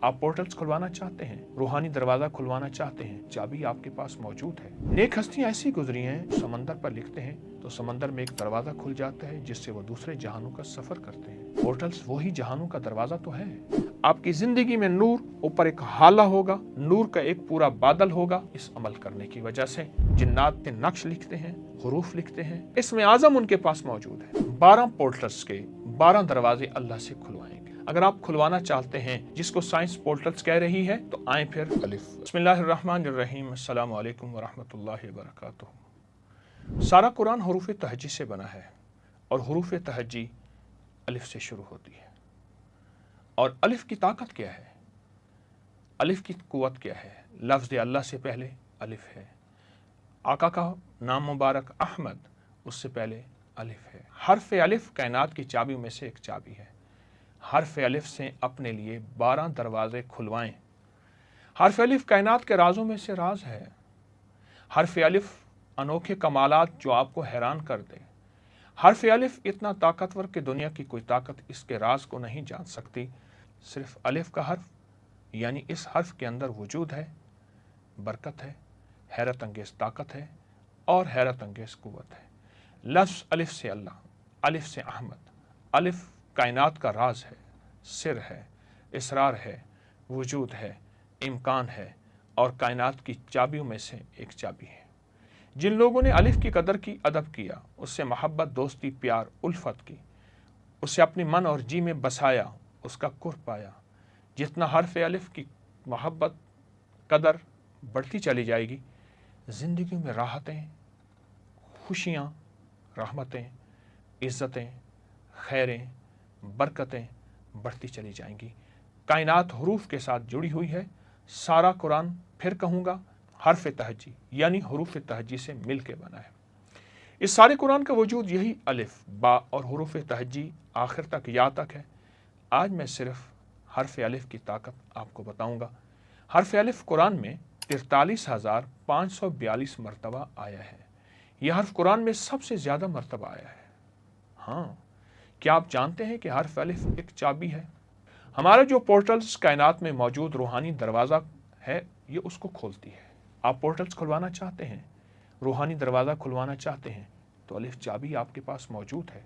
آپ پورٹلز کھلوانا چاہتے ہیں، روحانی دروازہ کھلوانا چاہتے ہیں، چابی آپ کے پاس موجود ہے۔ نیک ہستیاں ایسی گزری ہیں، سمندر پر لکھتے ہیں، تو سمندر میں ایک دروازہ کھل جاتا ہے، جس سے وہ دوسرے جہانوں کا سفر کرتے ہیں۔ پورٹلز وہی جہانوں کا دروازہ تو ہے۔ آپ کی زندگی میں نور اوپر ایک حالہ ہوگا، نور کا ایک پورا بادل ہوگا۔ اس عمل کرنے کی وجہ سے جنات نے نقش لکھتے ہیں، حروف لکھتے ہیں۔ اس میں اعظم ان کے پاس موجود ہے۔ بارہ پورٹلز کے بارہ دروازے اللہ سے کھلوائیں گے اگر آپ کھلوانا چاہتے ہیں جس کو سائنس پورٹلز کہہ رہی ہے تو آئیں پھر۔ بسم اللہ الرحمن الرحیم۔ السلام علیکم ورحمۃ اللہ وبرکاتہ۔ سارا قرآن حروف تہجی سے بنا ہے اور حروف تہجی الف سے شروع ہوتی ہے۔ اور الف کی طاقت کیا ہے؟ الف کی قوت کیا ہے؟ لفظ اللہ سے پہلے الف ہے۔ آقا کا نام مبارک احمد اس سے پہلے الف ہے۔ حرف الف کائنات کی چابیوں میں سے ایک چابی ہے۔ حرف الف سے اپنے لیے بارہ دروازے کھلوائیں۔ حرف الف کائنات کے رازوں میں سے راز ہے۔ حرف الف انوکھے کمالات جو آپ کو حیران کر دے۔ حرف الف اتنا طاقتور کہ دنیا کی کوئی طاقت اس کے راز کو نہیں جان سکتی۔ صرف الف کا حرف یعنی اس حرف کے اندر وجود ہے، برکت ہے، حیرت انگیز طاقت ہے اور حیرت انگیز قوت ہے۔ لفظ الف سے اللہ، الف سے احمد، الف کائنات کا راز ہے، سر ہے اسرار ہے، وجود ہے، امکان ہے اور کائنات کی چابیوں میں سے ایک چابی ہے۔ جن لوگوں نے الف کی قدر کی، ادب کیا، اس سے محبت، دوستی، پیار، الفت کی، اسے اپنی من اور جی میں بسایا، اس کا کر پایا۔ جتنا حرف الف کی محبت، قدر بڑھتی چلی جائے گی زندگی میں راحتیں، خوشیاں، رحمتیں، عزتیں، خیریں برکتیں بڑھتی چلی جائیں گی۔ کائنات حروف کے ساتھ جڑی ہوئی ہے۔ سارا قرآن پھر کہوں گا، حرف تہجی یعنی حروف تہجی سے مل کے بنا ہے۔ اس سارے قرآن کا وجود یہی الف، با اور حروف تہجی آخر تک یا تک ہے۔ آج میں صرف حرف الف کی طاقت آپ کو بتاؤں گا۔ حرف الف قرآن میں ترتالیس ہزار پانچ سو بیالیس مرتبہ آیا ہے۔ یہ حرف قرآن میں سب سے زیادہ مرتبہ آیا ہے۔ ہاں۔ کیا آپ جانتے ہیں کہ حرف الف ایک چابی ہے؟ ہمارا جو پورٹلز کائنات میں موجود روحانی دروازہ ہے، یہ اس کو کھولتی ہے۔ آپ پورٹلز کھلوانا چاہتے ہیں؟ روحانی دروازہ کھلوانا چاہتے ہیں؟ تو الف چابی آپ کے پاس موجود ہے۔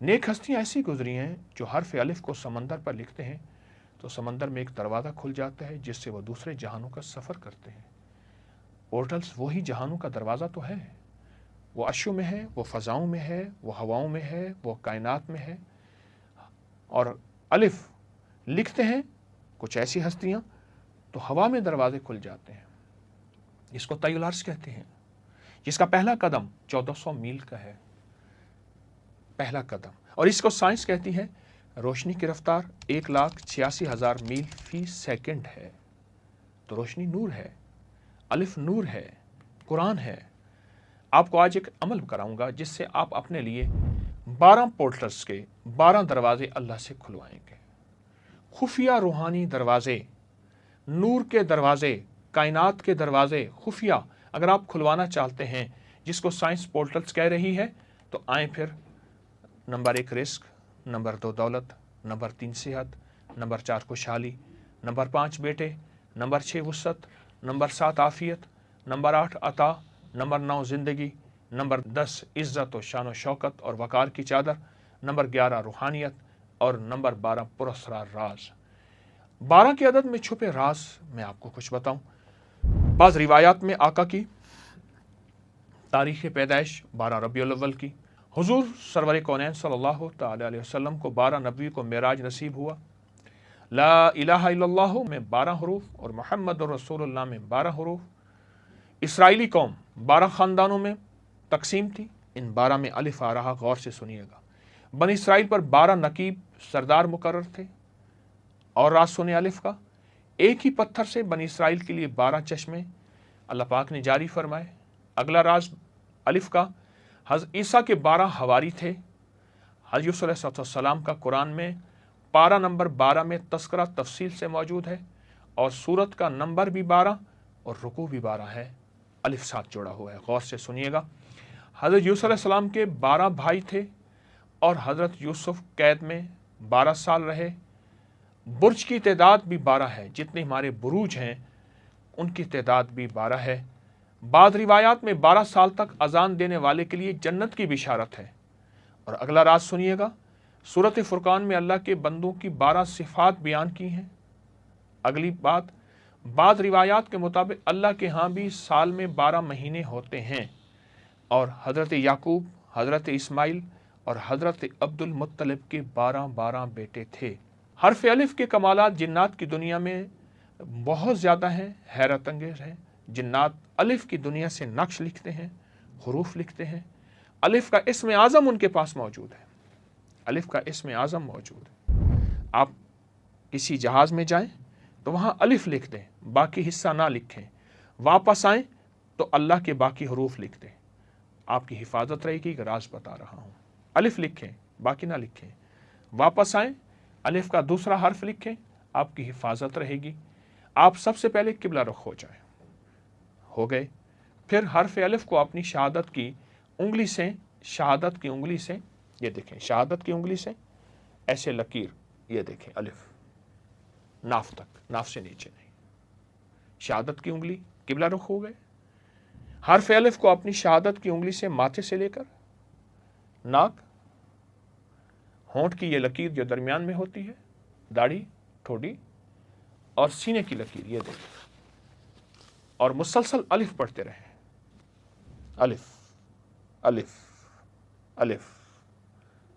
نیک ہستیاں ایسی گزری ہیں جو حرف الف کو سمندر پر لکھتے ہیں۔ تو سمندر میں ایک دروازہ کھل جاتا ہے، جس سے وہ دوسرے جہانوں کا سفر کرتے ہیں۔ پورٹلز وہی جہانوں کا دروازہ تو ہے۔ وہ اشو میں ہے، وہ فضاؤں میں ہے، وہ ہواؤں میں ہے، وہ کائنات میں ہے۔ اور الف لکھتے ہیں، کچھ ایسی ہستیاں تو ہوا میں دروازے کھل جاتے ہیں۔ اس کو تیولارس کہتے ہیں۔ جس کا پہلا قدم چودہ سو میل کا ہے۔ پہلا قدم۔ اور اس کو سائنس کہتی ہے، روشنی کی رفتار ایک لاکھ چھیاسی ہزار میل فی سیکنڈ ہے۔ تو روشنی نور ہے، الف نور ہے، قرآن ہے۔ آپ کو آج ایک عمل کراؤں گا جس سے آپ اپنے لیے بارہ پورٹلس کے بارہ دروازے اللہ سے کھلوائیں گے۔ خفیہ روحانی دروازے، نور کے دروازے، کائنات کے دروازے، خفیہ، اگر آپ کھلوانا چاہتے ہیں، جس کو سائنس پورٹلس کہہ رہی ہے، تو آئیں پھر۔ نمبر ایک، رزق، نمبر دو، دولت، نمبر تین، صحت، نمبر چار، خوشحالی، نمبر پانچ، بیٹے، نمبر چھ، وسعت، نمبر سات، عافیت، نمبر آٹھ، عطا نمبر نو زندگی، نمبر دس عزت و شان و شوکت اور وقار کی چادر، نمبر گیارہ روحانیت اور نمبر بارہ پرسرار راز۔ بارہ کی عدد میں چھپے راز میں آپ کو کچھ بتاؤں۔ بعض روایات میں آقا کی تاریخ پیدائش بارہ ربیع الاول کی۔ حضور سرور کونین صلی اللہ تعالی علیہ وسلم کو بارہ نبوی کو معراج نصیب ہوا۔ لا الہ الا اللہ میں بارہ حروف اور محمد رسول اللہ میں بارہ حروف۔ اسرائیلی قوم بارہ خاندانوں میں تقسیم تھی۔ ان بارہ میں الف آ رہا، غور سے سنیے گا۔ بن اسرائیل پر بارہ نقیب سردار مقرر تھے اور راز سنے الف کا۔ ایک ہی پتھر سے بن اسرائیل کے لیے بارہ چشمے اللہ پاک نے جاری فرمائے۔ اگلا راز الف کا۔ حضرت عیسیٰ کے بارہ ہواری تھے۔ حضرت علیہ السلام کا قرآن میں پارہ نمبر بارہ میں تذکرہ تفصیل سے موجود ہے اور صورت کا نمبر بھی بارہ اور رکو بھی بارہ ہے۔ الف ساتھ جوڑا ہوا ہے۔ غور سے سنیے گا۔ حضرت یوسف علیہ السلام کے بارہ بھائی تھے اور حضرت یوسف قید میں بارہ سال رہے۔ برج کی تعداد بھی بارہ ہے۔ جتنے ہمارے بروج ہیں، ان کی تعداد بھی بارہ ہے۔ بعض روایات میں بارہ سال تک اذان دینے والے کے لیے جنت کی بشارت ہے۔ اور اگلا راز سنیے گا۔ صورت فرقان میں اللہ کے بندوں کی بارہ صفات بیان کی ہیں۔ اگلی بات بعض روایات کے مطابق اللہ کے ہاں بھی سال میں بارہ مہینے ہوتے ہیں۔ اور حضرت یعقوب، حضرت اسماعیل اور حضرت عبد المطلب کے بارہ بارہ بیٹے تھے۔ حرف الف کے کمالات جنات کی دنیا میں بہت زیادہ ہیں، حیرت انگیز ہیں۔ جنات الف کی دنیا سے نقش لکھتے ہیں، حروف لکھتے ہیں۔ الف کا اسم اعظم ان کے پاس موجود ہے۔ الف کا اسم اعظم موجود ہے۔ آپ کسی جہاز میں جائیں۔ تو وہاں الف لکھ دیں، باقی حصہ نہ لکھیں۔ واپس آئیں تو اللہ کے باقی حروف لکھ دیں۔ آپ کی حفاظت رہے گی کہ راز بتا رہا ہوں۔ الف لکھیں، باقی نہ لکھیں۔ واپس آئیں، الف کا دوسرا حرف لکھیں، آپ کی حفاظت رہے گی۔ آپ سب سے پہلے قبلہ رخ ہو جائیں۔ ہو گئے۔ پھر حرف الف کو اپنی شہادت کی انگلی سے، شہادت کی انگلی سے، یہ دیکھیں، شہادت کی انگلی سے، ایسے لکیر، یہ دیکھیں، الف۔ ناف تک ناف سے نیچے نہیں۔ شہادت کی انگلی قبلہ رخ ہو گئے۔ حرف الف کو اپنی شہادت کی انگلی سے ماتھے سے لے کر۔ ناک۔ ہونٹ کی یہ لکیر جو درمیان میں ہوتی ہے۔ داڑھی ٹھوڑی اور سینے کی لکیر، یہ دیکھیں اور مسلسل الف پڑھتے رہیں۔ الف الف الف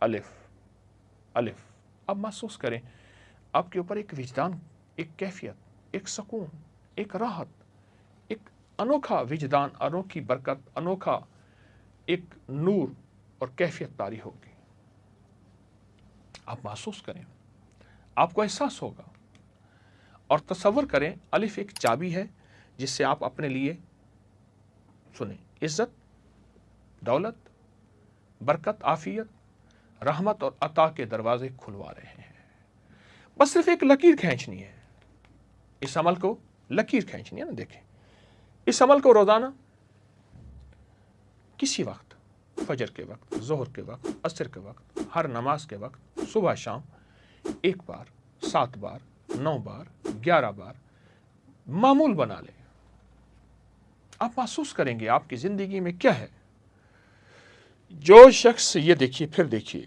الف الف۔ اب محسوس کریں۔ آپ کے اوپر ایک وجدان، ایک کیفیت، ایک سکون، ایک راحت، ایک انوکھا وجدان، انوکھی برکت، انوکھا ایک نور اور کیفیت تاری ہوگی۔ آپ محسوس کریں، آپ کو احساس ہوگا اور تصور کریں، الف ایک چابی ہے جس سے آپ اپنے لیے سنیں۔ عزت، دولت، برکت آفیت رحمت اور عطا کے دروازے کھلوا رہے ہیں۔ بس صرف ایک لکیر کھینچنی ہے۔ اس عمل کو لکیر کھینچنی ہے نا، دیکھیں۔ اس عمل کو روزانہ کسی وقت، فجر کے وقت، ظہر کے وقت، عصر کے وقت، ہر نماز کے وقت، صبح شام، ایک بار، سات بار، نو بار، گیارہ بار معمول بنا لیں۔ آپ محسوس کریں گے آپ کی زندگی میں کیا ہے۔ جو شخص یہ دیکھیے، پھر دیکھیے۔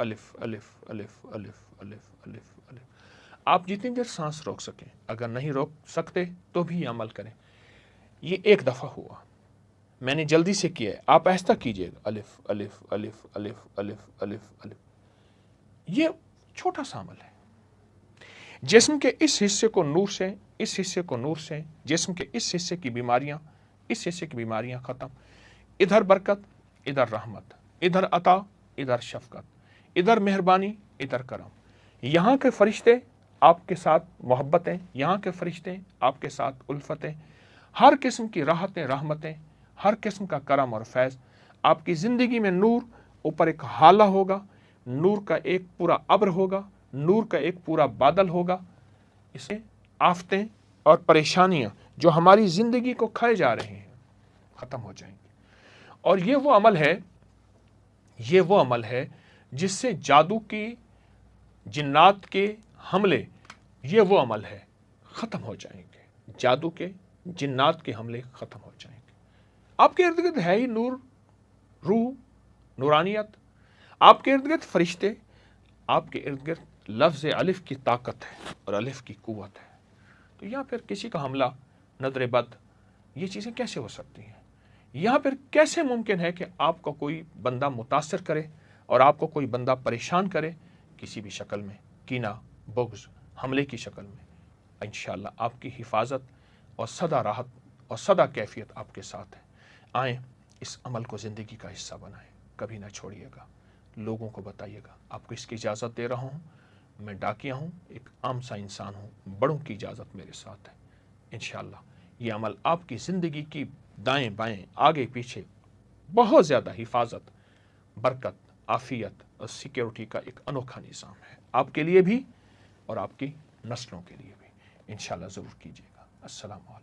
الف الف الف الف الف الف الف آپ جتنی دیر سانس روک سکیں اگر نہیں روک سکتے تو بھی عمل کریں یہ ایک دفعہ ہوا میں نے جلدی سے کیا ہے آپ ایسا کیجیے گا الف الف الف الف الف الف الف یہ چھوٹا سا عمل ہے جسم کے اس حصے کو نور سے اس حصے کو نور سے جسم کے اس حصے کی بیماریاں اس حصے کی بیماریاں ختم ادھر برکت ادھر رحمت ادھر عطا ادھر شفقت ادھر مہربانی، ادھر کرم۔ یہاں کے فرشتے آپ کے ساتھ محبتیں، یہاں کے فرشتے آپ کے ساتھ الفتیں۔ ہر قسم کی راحتیں، رحمتیں، ہر قسم کا کرم اور فیض۔ آپ کی زندگی میں نور اوپر ایک حالہ ہوگا، نور کا ایک پورا ابر ہوگا، نور کا ایک پورا بادل ہوگا۔ اسے آفتیں اور پریشانیاں جو ہماری زندگی کو کھائے جا رہے ہیں، ختم ہو جائیں گے اور یہ وہ عمل ہے، یہ وہ عمل ہے جس سے جادو کی جنات کے حملے، یہ وہ عمل ہے، ختم ہو جائیں گے۔ جادو کے، جنات کے حملے ختم ہو جائیں گے۔ آپ کے ارد گرد ہے ہی نور، روح، نورانیت۔ آپ کے ارد گرد فرشتے، آپ کے ارد گرد لفظ الف کی طاقت ہے اور الف کی قوت ہے۔ تو یا پھر کسی کا حملہ، نظر بد، یہ چیزیں کیسے ہو سکتی ہیں؟ یہاں پھر کیسے ممکن ہے کہ آپ کو کوئی بندہ متاثر کرے؟ اور آپ کو کوئی بندہ پریشان کرے کسی بھی شکل میں، کینا، بغض، حملے کی شکل میں، انشاءاللہ آپ کی حفاظت اور صدا راحت اور صدا کیفیت آپ کے ساتھ ہے۔ آئیں اس عمل کو زندگی کا حصہ بنائیں۔ کبھی نہ چھوڑیے گا۔ لوگوں کو بتائیے گا، آپ کو اس کی اجازت دے رہا ہوں۔ میں ڈاکیا ہوں، ایک عام سا انسان ہوں، بڑوں کی اجازت میرے ساتھ ہے۔ انشاءاللہ یہ عمل آپ کی زندگی کی دائیں بائیں، آگے پیچھے بہت زیادہ حفاظت، برکت آفیت اور سیکیورٹی کا ایک انوکھا نظام ہے۔ آپ کے لیے بھی اور آپ کی نسلوں کے لیے بھی۔ انشاءاللہ ضرور کیجیے گا۔ السلام علیکم۔